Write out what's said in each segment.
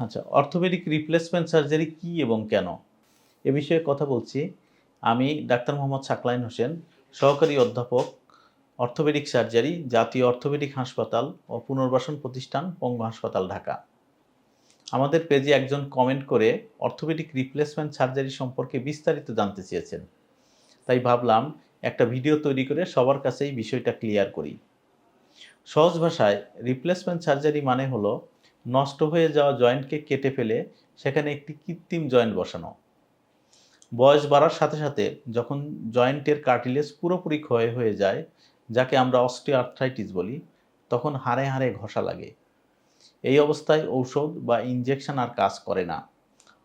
আচ্ছা orthopaedic replacement surgery কি এবং কেন? এ বিষয়ে কথা বলছি। আমি ডাক্তার মোহাম্মদ সাকলাইন হোসেন, সহকারী অধ্যাপক, অর্থোপেডিক সার্জারি জাতীয় অর্থোপেডিক হাসপাতাল ও পুনর্বাসন প্রতিষ্ঠান, পঙ্গু হাসপাতাল, ঢাকা। আমাদের পেজে একজন কমেন্ট করে অর্থোপেডিক রিপ্লেসমেন্ট সার্জারি সম্পর্কে বিস্তারিত জানতে চেয়েছেন। তাই ভাবলাম একটা ভিডিও তৈরি করে সবার কাছেই বিষয়টা ক্লিয়ার করি। সহজ ভাষায় রিপ্লেসমেন্ট সার্জারি মানে হলো নষ্ট হয়ে যাওয়া জয়েন্টকে কেটে ফেলে সেখানে একটি কৃত্রিম জয়েন্ট বসানো। বয়স বাড়ার সাথে সাথে যখন জয়েন্টের কার্টিলেজ পুরোপুরি ক্ষয় হয়ে যায়, যাকে আমরা অস্টিওআর্থ্রাইটিস বলি, তখন হাড়ে হাড়ে ঘষা লাগে। এই অবস্থায় ঔষধ বা ইনজেকশন আর কাজ করে না।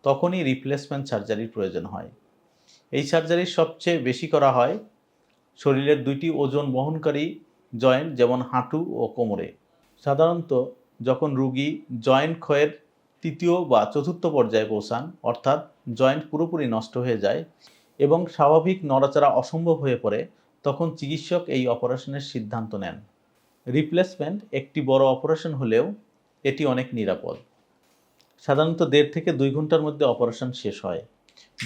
তখনই রিপ্লেসমেন্ট সার্জারির প্রয়োজন হয়। এই সার্জারি সবচেয়ে বেশি করা হয় শরীরের দুইটি ওজন বহনকারী জয়েন্ট, যেমন হাঁটু ও কোমরে। সাধারণত যখন রুগী জয়েন্ট ক্ষয়ের তৃতীয় বা চতুর্থ পর্যায়ে পৌঁছান, অর্থাৎ জয়েন্ট পুরোপুরি নষ্ট হয়ে যায় এবং স্বাভাবিক নড়াচড়া অসম্ভব হয়ে পড়ে, তখন চিকিৎসক এই অপারেশনের সিদ্ধান্ত নেন। রিপ্লেসমেন্ট একটি বড় অপারেশন হলেও এটি অনেক নিরাপদ। সাধারণত দেড় থেকে দুই ঘণ্টার মধ্যে অপারেশন শেষ হয়।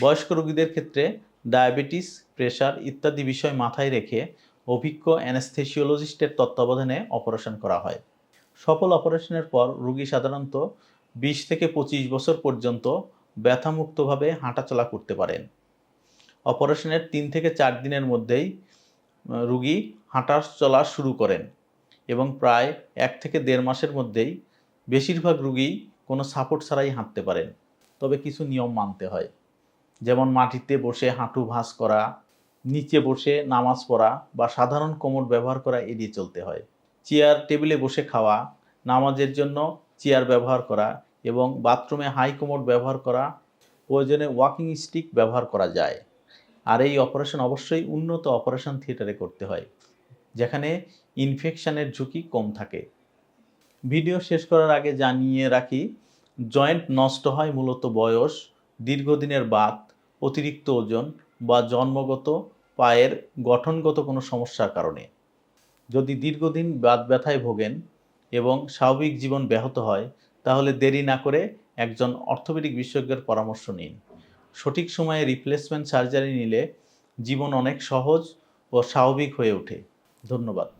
বয়স্ক রোগীদের ক্ষেত্রে ডায়াবেটিস, প্রেশার ইত্যাদি বিষয় মাথায় রেখে অভিজ্ঞ অ্যানেস্থেসিওলজিস্টের তত্ত্বাবধানে অপারেশন করা হয়। সফল অপারেশনের পর রোগী সাধারণত বিশ থেকে পঁচিশ বছর পর্যন্ত ব্যথামুক্তভাবে হাঁটাচলা করতে পারেন। অপারেশনের তিন থেকে চার দিনের মধ্যেই রুগী হাঁটা চলা শুরু করেন এবং প্রায় এক থেকে দেড় মাসের মধ্যেই বেশিরভাগ রুগী কোনো সাপোর্ট ছাড়াই হাঁটতে পারেন। তবে কিছু নিয়ম মানতে হয়। যেমন মাটিতে বসে হাঁটু ভাঁজ করা, নিচে বসে নামাজ পড়া বা সাধারণ কোমর ব্যবহার করা এড়িয়ে চলতে হয়। চেয়ার টেবিলে বসে খাওয়া, নামাজের জন্য চেয়ার ব্যবহার করা এবং বাথরুমে হাই কোমোড ব্যবহার করা, প্রয়োজনে ওয়াকিং স্টিক ব্যবহার করা যায়। আর এই অপারেশন অবশ্যই উন্নত অপারেশন থিয়েটারে করতে হয়, যেখানে ইনফেকশনের ঝুঁকি কম থাকে। ভিডিও শেষ করার আগে জানিয়ে রাখি, জয়েন্ট নষ্ট হয় মূলত বয়স, দীর্ঘদিনের বাত, অতিরিক্ত ওজন বা জন্মগত পায়ের গঠনগত কোনো সমস্যার কারণে। যদি দীর্ঘদিন বাত ব্যথায় ভোগেন এবং স্বাভাবিক জীবন ব্যাহত হয়, তাহলে দেরি না করে একজন অর্থোপেডিক বিশেষজ্ঞের পরামর্শ নিন। সঠিক সময়ে রিপ্লেসমেন্ট সার্জারি নিলে জীবন অনেক সহজ ও স্বাভাবিক হয়ে ওঠে। ধন্যবাদ।